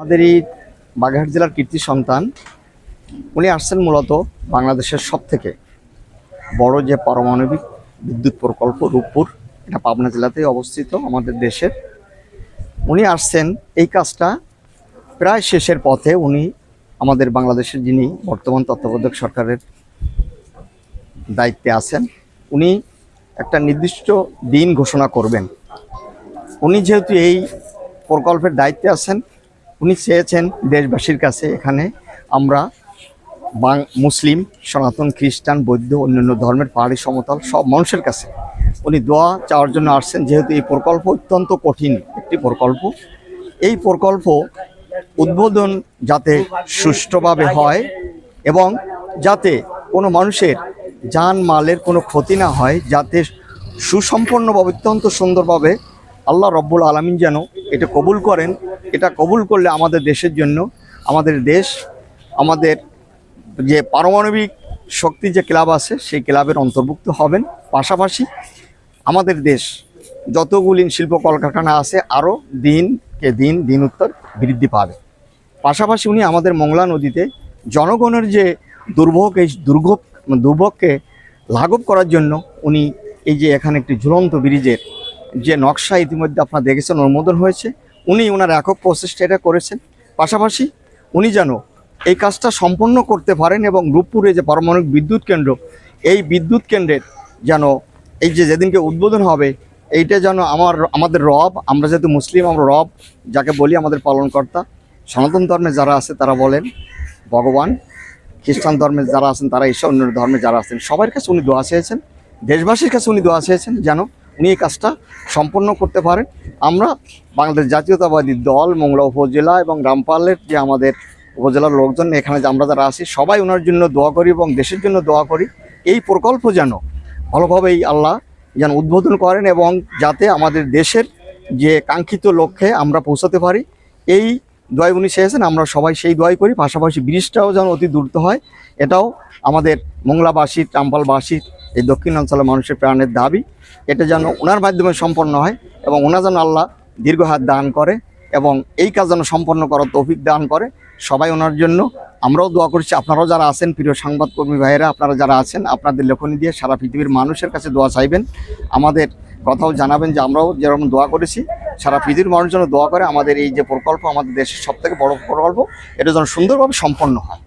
আমাদের এই বাগেরহাট জেলার কীর্তি সন্তান, উনি আসছেন মূলত বাংলাদেশের সব থেকে বড় যে পারমাণবিক বিদ্যুৎ প্রকল্প রূপপুর, এটা পাবনা জেলাতেই অবস্থিত, আমাদের দেশের। উনি আসছেন, এই কাজটা প্রায় শেষের পথে উনি আমাদের বাংলাদেশের যিনি বর্তমান তত্ত্বাবধায়ক সরকারের দায়িত্বে আছেন, উনি একটা নির্দিষ্ট দিন ঘোষণা করবেন। উনি যেহেতু এই প্রকল্পের দায়িত্বে আছেন উনি চেয়েছেন দেশবাসীর কাছে এখানে আমরা বাং, মুসলিম, সনাতন, খ্রিস্টান, বৌদ্ধ, অন্যান্য ধর্মের পাহাড়ি সমতল সব মানুষের কাছে। উনি দোয়া চাওয়ার জন্য আসছেন, যেহেতু এই প্রকল্প অত্যন্ত কঠিন একটি প্রকল্প। এই প্রকল্প উদ্বোধন যাতে সুষ্ঠুভাবে হয় এবং যাতে কোনো মানুষের যান মালের কোনো ক্ষতি না হয়, যাতে সুসম্পন্নভাবে, অত্যন্ত সুন্দরভাবে আল্লাহ রব্বুল আলমিন যেন এটা কবুল করেন এটা কবুল করলে আমাদের দেশের জন্য, আমাদের দেশ, আমাদের যে পারমাণবিক শক্তি যে ক্লাব আছে, সেই ক্লাবের অন্তর্ভুক্ত হবেন। পাশাপাশি আমাদের দেশ যতগুলি শিল্প কলকারখানা আছে, আরও দিনকে দিন দিন উত্তর বৃদ্ধি পাবে। পাশাপাশি উনি আমাদের মংলা নদীতে জনগণের যে দুর্ভোগ, এই দুর্ভোগ, দুর্ভোগকে লাঘব করার জন্য উনি এই যে এখানে একটি ঝুলন্ত ব্রিজের যে নকশা ইতিমধ্যে আপনারা দেখেছেন অনুমোদন হয়েছে। উনি ওনার একক প্রচেষ্টা এটা করেছেন। পাশাপাশি উনি যেন এই কাজটা সম্পন্ন করতে পারেন এবং রূপপুরে যে পারমাণবিক বিদ্যুৎ কেন্দ্র, এই বিদ্যুৎ কেন্দ্রের যেন এই যে যেদিনকে উদ্বোধন হবে, এইটা যেন আমার, আমাদের রব, আমরা যেহেতু মুসলিম, আমরা রব, যাকে বলি আমাদের পালনকর্তা, সনাতন ধর্মে যারা আছে তারা বলেন, ভগবান, খ্রিস্টান ধর্মে যারা আছেন তারা ঈশ্বর অন্য ধর্মে যারা আছেন, সবার কাছে উনি দোয়া চেয়েছেন, দেশবাসীর কাছে উনি দোয়া চেয়েছেন যেন উনি এই কাজটা সম্পন্ন করতে পারেন। আমরা বাংলাদেশ জাতীয়তাবাদী দল, মোংলা উপজেলা এবং রামপালের যে আমাদের উপজেলার লোকজন, এখানে যে আমরা যারা আছি, সবাই ওনার জন্য দোয়া করি এবং দেশের জন্য দোয়া করি। এই প্রকল্প যেন ভালোভাবেই আল্লাহ যেন উদ্বোধন করেন এবং যাতে আমাদের দেশের যে কাঙ্ক্ষিত লক্ষ্যে আমরা পৌঁছাতে পারি, এই দোয়াই উনি চেয়েছেন, আমরা সবাই সেই দোয়াই করি। পাশাপাশি ব্রিজটাও যেন অতি দ্রুত হয়, এটাও আমাদের মোংলাবাসী টাম্পালবাসীর এই দক্ষিণাঞ্চলের মানুষের প্রাণের দাবি, এটা যেন ওনার মাধ্যমে সম্পন্ন হয় এবং ওনার যেন আল্লাহ দীর্ঘ হাত দান করে এবং এই কাজ যেন সম্পন্ন করার তৌফিক দান করে। সবাই ওনার জন্য আমরাও দোয়া করছি। আপনারাও যারা আছেন, প্রিয় সংবাদকর্মী ভাইয়েরা, আপনারা যারা আছেন, আপনাদের লেখনী দিয়ে সারা পৃথিবীর মানুষের কাছে দোয়া চাইবেন। আমাদের কথাও জানাবেন যে আমরাও যেরকম দোয়া করেছি, সারা পৃথিবীর মানুষ যেন দোয়া করে। আমাদের এই যে প্রকল্প, আমাদের দেশের সব থেকে বড় প্রকল্প, এটা যেন সুন্দরভাবে সম্পন্ন হয়।